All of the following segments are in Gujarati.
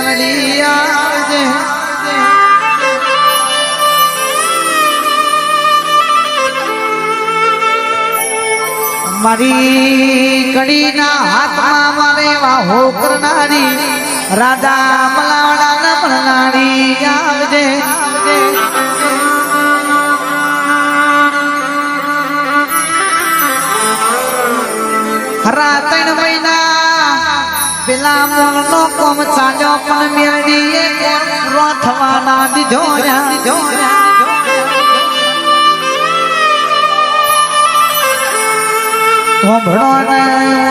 મેલડી આવજે મારી કડીના હાથમાં મારે વાહો કરનારી રાજા મલાવડા નમણારી આવજે હરા પેલા મોલનો કોમ ચાલ્યો, પણ મેળડી એ પૂરો થવાના દીધો ઓભણો ને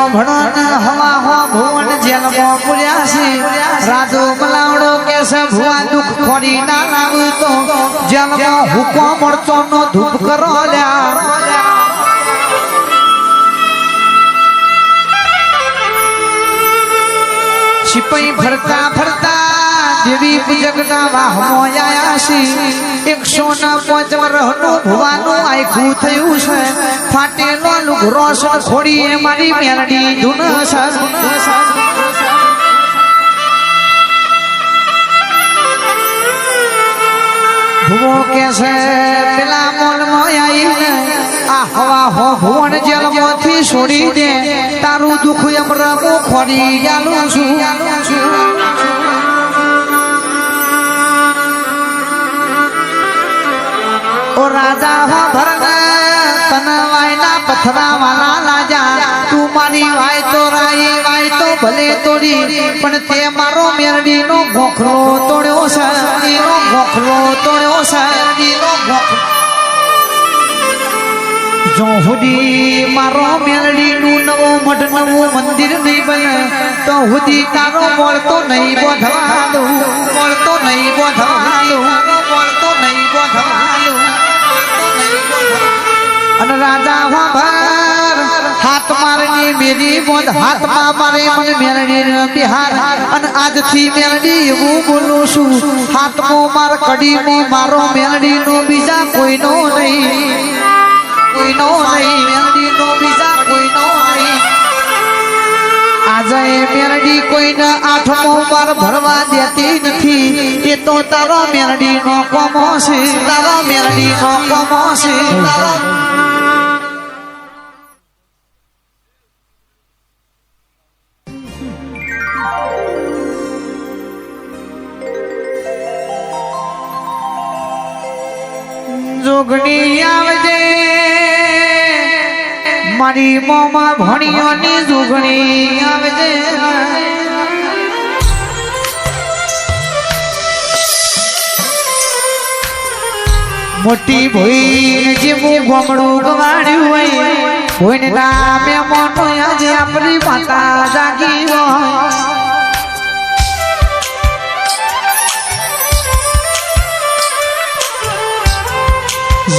ઓભણો ને હવા હો ભુવન જેલમો પુર્યા છે. રાજો બલાવડો કે છે, ભુવા ખોરી ના લાવતો જેલમો હુકો મળતો નો ધૂપ કરો લ્યા. સિપાઈ ફરતા ફરતા દેવી પૂજકના વાહમો આયા છે. એકસો ના પાંચ વર્ષનું ભુવાનું આખું થયું છે. ફાટેલો લુઘરો સો એ મારી મેરડી ધૂન ભુવો કે છે, પેલા મોલમાં આવીને, આ હવા હો ભુવન જેલમાંથી છોડી દે. તારું દુઃખ એમ રમું ખોરી ગાલું છું. પથરા વાલા લાજા, તું મારી વાય તો રાય વાય તો ભલે તોડી, પણ તે મારો મેરડી નો ગોખલો તોડ્યો છે નો ગોખલો તોડ્યો છે નો જો હુદી મારો મેલડી નું નવો મઠ નવું મંદિર નહીં બને, તો હુદી તારો મળતો નહીં બોધવાલું મળતો નહીં બોધવાલું અને રાજા વાભાર હાથ મારની મેરી બોધ હાથમાં મારે મને મેલડી બિહાર. અને આજથી મેરડી હું બોલું છું, હાથમો માર કડીમો મારો મેરડીનો બીજા કોઈનો નહીં. કોઈનો નહીં મેરડીનો બીજા કોઈનો નહીં. આજે મેરડી કોઈને આઠમો પર ભરવા દેતી નથી. એ તો તારો મેરડીનો કોમો છે, તારો મેલડીનો કોમો છે, તારો જોગણી આવજે. મારી મોમાં ભણિયોની જોગણી આવજે. મોટી ભોઈ જે હું ગોમડું ગવાડ્યું હોય કોઈને નામે મોટો આજે આપણી માતા જાગી હોય.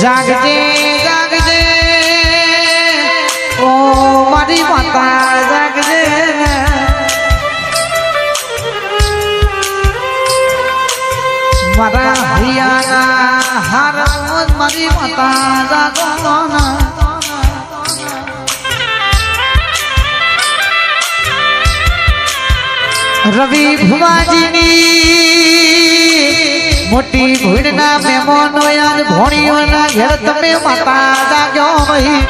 જાગજે જાગજે. ઓ મારી માતા જાગજે. મારા હૈયાના હાર મારી માતા જાગો રવિ ભુવાજીની મોટી ભીડના મહેમાનો યાદ ભોણીઓના ઘેર તમે માતા જાગ્યો ભાઈ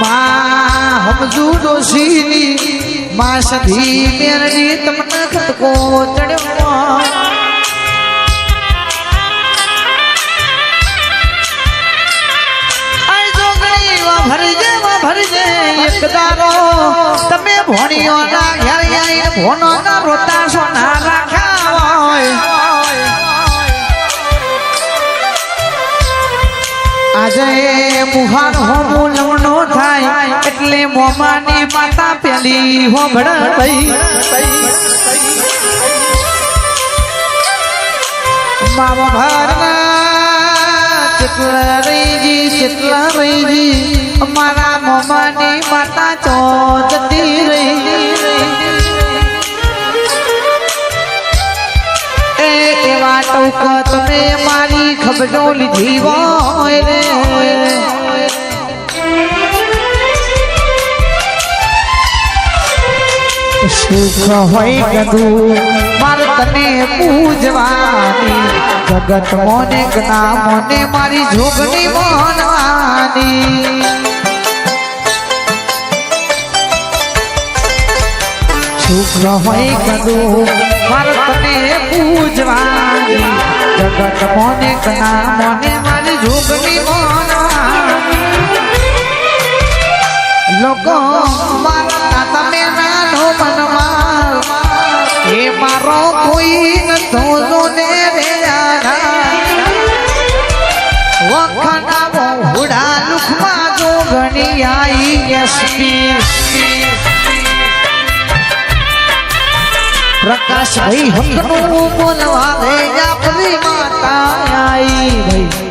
માં હમજુ ડોશીની માં સધી મેરડી તમને ખતકો ચડ્યો. આજે મુહાર હોમો લવણો થાય, એટલે મોમાની માતા પેલી હોબળ ભાઈ મામા ભરના ચિતલા રહીજી ચિતલા અમારા મમાની માતા ચો જતી રહી એવા ટોક તમે મારી ખબરો લીધી હોય રે. સુખ હોય ગદું મારે તને પૂજવાની. જગત મોને જ્ઞા મોને મારી જોગની મોનવાની. સુખ હોય કદું મારે તને પૂજવાની. જગત મોને જ્ઞા મોને મારી જોગની મોનવાની. લોકો મારો કોઈ નતો જોને રે વખણાવો હુડા લુખમાં જો ઘણી આઈ યશવી પ્રકાશ ભાઈ હકનું બોલવા દે આપણી માતા આઈ ભાઈ